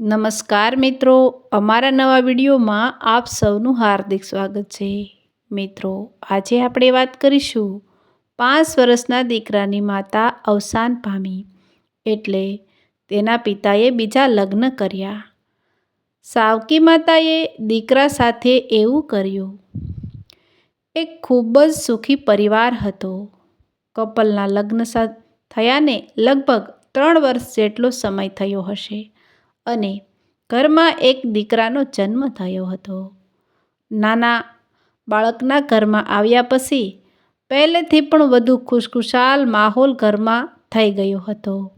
નમસ્કાર મિત્રો, અમારા નવા વિડીયોમાં આપ સૌનું હાર્દિક સ્વાગત છે. મિત્રો, આજે આપણે વાત કરીશું પાંચ વર્ષના દીકરાની માતા અવસાન પામી એટલે તેના પિતાએ બીજા લગ્ન કર્યા. સાવકી માતાએ દીકરા સાથે એવું કર્યું, એક ખૂબ જ સુખી પરિવાર હતો. કપલના લગ્ન થયાને લગભગ ત્રણ વર્ષ જેટલો સમય થયો હશે. અને ઘરમાં એક દીકરાનો જન્મ થયો હતો. નાના બાળકના ઘરમાં આવ્યા પછી પહેલેથી પણ વધુ ખુશખુશાલ માહોલ ઘરમાં થઈ ગયો હતો.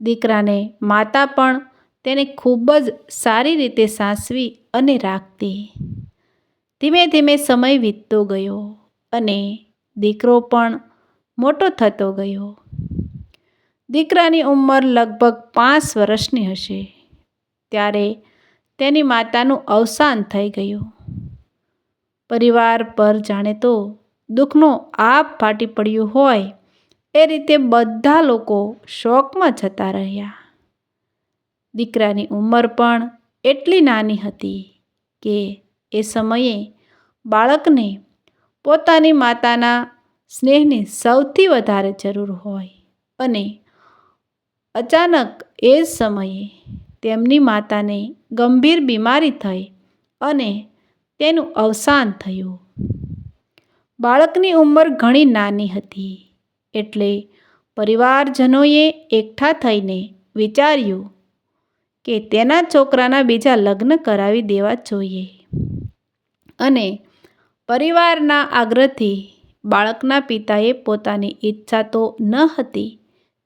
દીકરાને માતા પણ તેને ખૂબ જ સારી રીતે સાસવી અને રાખતી. ધીમે ધીમે સમય વીતતો ગયો અને દીકરો પણ મોટો થતો ગયો. દીકરાની ઉંમર લગભગ પાંચ વર્ષની હશે, ત્યારે તેની માતાનું અવસાન થઈ ગયું. પરિવાર પર જાણે તો દુઃખનો આપ ફાટી પડ્યું હોય, એ રીતે બધા લોકો શોકમાં જતા રહ્યા. દીકરાની ઉંમર પણ એટલી નાની હતી કે એ સમયે બાળકને પોતાની માતાના સ્નેહની સૌથી વધારે જરૂર હોય અને અચાનક એ જ સમયે તેમની માતાને ગંભીર બીમારી થઈ અને તેનું અવસાન થયું. બાળકની ઉંમર ઘણી નાની હતી એટલે પરિવારજનોએ એકઠા થઈને વિચાર્યું કે તેના છોકરાના બીજા લગ્ન કરાવી દેવા જોઈએ. અને પરિવારના આગ્રહથી બાળકના પિતાએ પોતાની ઈચ્છા તો ન હતી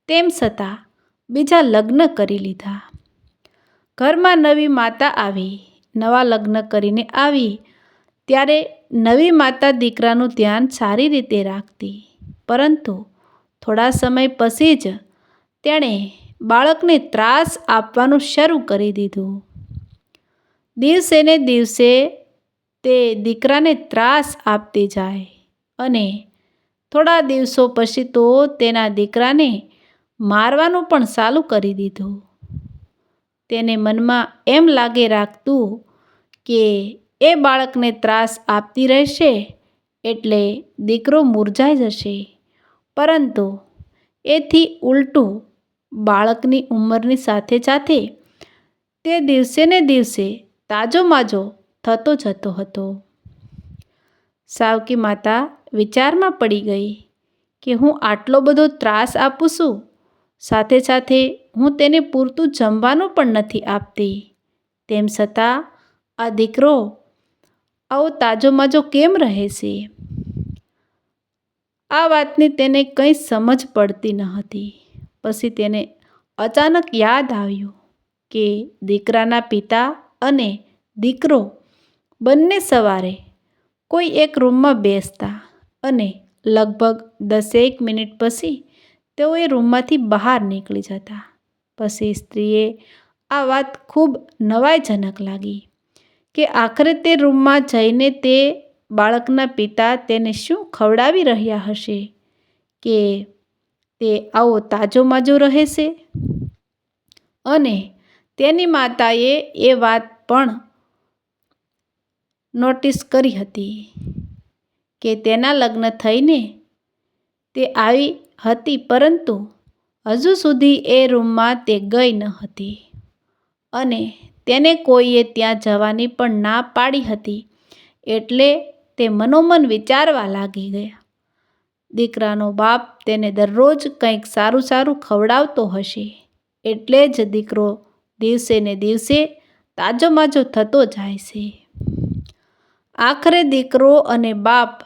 તેમ છતાં બીજા લગ્ન કરી લીધા. ઘરમાં નવી માતા આવી, નવા લગ્ન કરીને આવી. ત્યારે નવી માતા દીકરાનું ધ્યાન સારી રીતે રાખતી. પરંતુ થોડા સમય પછી જ તેણે બાળકને ત્રાસ આપવાનું શરૂ કરી દીધું. દિવસે ને દિવસે તે દીકરાને ત્રાસ આપતી જાય અને થોડા દિવસો પછી તો તેના દીકરાને મારવાનું પણ ચાલુ કરી દીધું. તેને મનમાં એમ લાગે રાખતું કે એ બાળકને ત્રાસ આપતી રહેશે એટલે દીકરો મૂરઝાઈ જશે. પરંતુ એથી ઉલટું બાળકની ઉંમરની સાથે સાથે તે દિવસે ને દિવસે તાજો માજો થતો જતો હતો. સાવકી માતા વિચારમાં પડી ગઈ કે હું આટલો બધો ત્રાસ આપું છું? સાથે સાથે હું તેને પૂરતું જમવાનું પણ નથી આપતી. તેમ છતાં, આ દીકરો આવો તાજો માજો કેમ રહે છે? આ વાતની તેને કંઈ સમજ પડતી ન હતી. પછી તેને અચાનક યાદ આવ્યું કે દીકરાના પિતા અને દીકરો બંને સવારે કોઈ એક રૂમમાં બેસતા અને લગભગ દસેક મિનિટ પછી તેઓ એ રૂમમાંથી બહાર નીકળી જતા. પછી સ્ત્રીએ આ વાત ખૂબ નવાઈજનક લાગી કે આખરે તે રૂમમાં જઈને તે બાળકના પિતા તેને શું ખવડાવી રહ્યા હશે? કે તે આવો તાજો માજો રહેશે? અને તેની માતાએ એ વાત પણ નોટિસ કરી હતી કે તેના લગ્ન થઈને તે આવી હતી પરંતુ હજુ સુધી એ રૂમમાં તે ગઈ ન હતી. અને તેને કોઈએ ત્યાં જવાની પણ ના પાડી હતી એટલે તે મનોમન વિચારવા લાગી ગયા. દીકરાનો બાપ તેને દરરોજ કંઈક સારું સારું ખવડાવતો હશે એટલે જ દીકરો દિવસે ને દિવસે તાજો માજો થતો જાય છે. આખરે દીકરો અને બાપ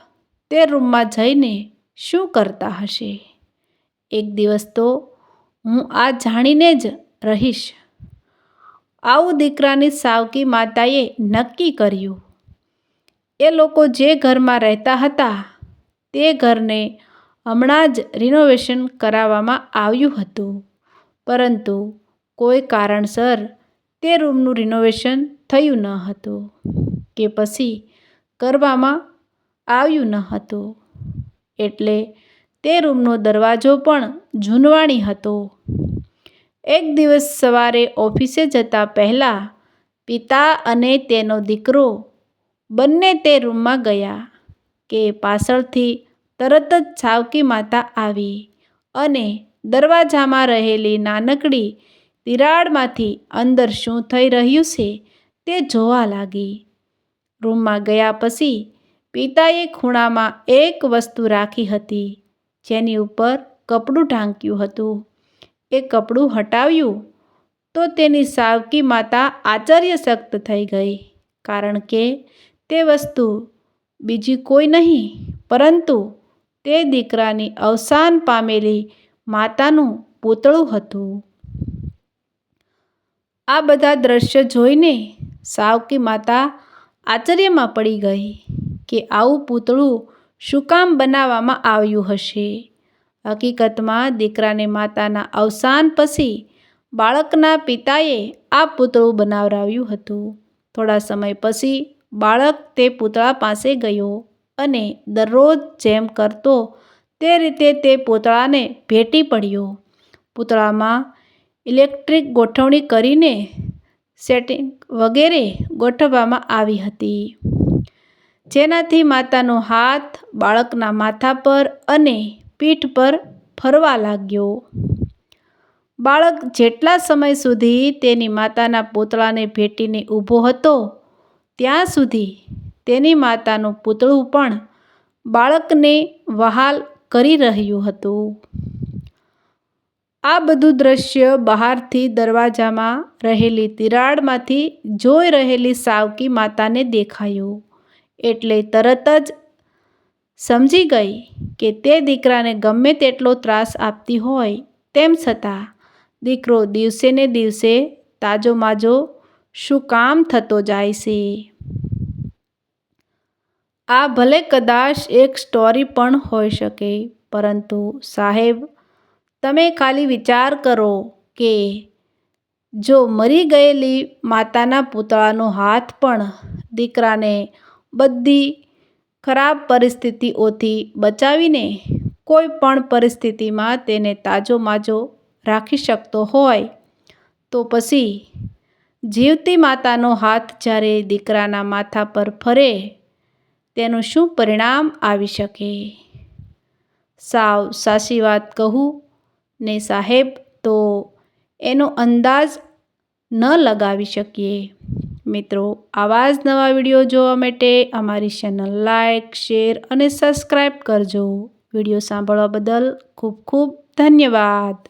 તે રૂમમાં જઈને શું કરતા હશે? એક દિવસ તો હું આ જાણીને જ રહીશ. આવું દીકરાની સાવકી માતાએ નક્કી કર્યું. એ લોકો જે ઘરમાં રહેતા હતા તે ઘરને હમણાં જ રિનોવેશન કરાવવામાં આવ્યું હતું. પરંતુ કોઈ કારણસર તે રૂમનું રિનોવેશન થયું ન હતું કે પછી કરવામાં આવ્યું ન હતું. એટલે તે રૂમનો દરવાજો પણ જૂનવાણી હતો. એક દિવસ સવારે ઓફિસે જતા પહેલાં પિતા અને તેનો દીકરો બંને તે રૂમમાં ગયા કે પાછળથી તરત જ છાવકી માતા આવી અને દરવાજામાં રહેલી નાનકડી તિરાડમાંથી અંદર શું થઈ રહ્યું છે તે જોવા લાગી. રૂમમાં ગયા પછી પિતાએ ખૂણામાં એક વસ્તુ રાખી હતી, જેની ઉપર કપડું ઢાંક્યું હતું. એ કપડું હટાવ્યું તો તેની સાવકી માતા આશ્ચર્યશક્ત થઈ ગઈ, કારણ કે તે વસ્તુ બીજી કોઈ નહીં, પરંતુ તે દીકરાની અવસાન પામેલી માતાનું પૂતળું હતું. આ બધા દ્રશ્ય જોઈને સાવકી માતા આશ્ચર્યમાં પડી ગઈ. કે આવું પૂતળું શું કામ બનાવવામાં આવ્યું હશે? હકીકતમાં દીકરાને માતાના અવસાન પછી બાળકના પિતાએ આ પૂતળું બનાવરાવ્યું હતું. થોડા સમય પછી બાળક તે પૂતળા પાસે ગયો અને દરરોજ જેમ કરતો તે રીતે તે પૂતળાને ભેટી પડ્યો. પૂતળામાં ઇલેક્ટ્રિક ગોઠવણી કરીને સેટિંગ વગેરે ગોઠવવામાં આવી હતી. જેનાથી માતાનો હાથ બાળકના માથા પર અને પીઠ પર ફરવા લાગ્યો. બાળક જેટલા સમય સુધી તેની માતાના પૂતળાને ભેટીને ઊભો હતો, ત્યાં સુધી તેની માતાનું પૂતળું પણ બાળકને વહાલ કરી રહ્યું હતું. આ બધું દ્રશ્ય બહારથી દરવાજામાં રહેલી તિરાડમાંથી જોઈ રહેલી સાવકી માતાને દેખાયું. એટલે તરત જ સમજી ગઈ કે તે દીકરાને ગમે તેટલો ત્રાસ આપતી હોય તેમ છતાં દીકરો દિવસે ને દિવસે તાજો માજો શું કામ થતો જાય છે. આ ભલે કદાચ એક સ્ટોરી પણ હોઈ શકે, પરંતુ સાહેબ, તમે ખાલી વિચાર કરો કે જો મરી ગયેલી માતાના પૂતળાનો હાથ પણ દીકરાને બધી ખરાબ પરિસ્થિતિઓથી બચાવીને કોઈ પણ પરિસ્થિતિમાં તેને તાજો માજો રાખી શકતો હોય. તો પછી જીવતી માતાનો હાથ જ્યારે દીકરાના માથા પર ફરે, તેનું શું પરિણામ આવી શકે? સાવ સાચી વાત કહું ને સાહેબ, તો એનો અંદાજ ન લગાવી શકીએ. મિત્રો, આવા જ નવા વીડિયો જોવા માટે અમારી ચેનલ લાઇક શેર અને સબસ્ક્રાઈબ કરજો. વીડિયો સાંભળવા બદલ ખૂબ ખૂબ ધન્યવાદ.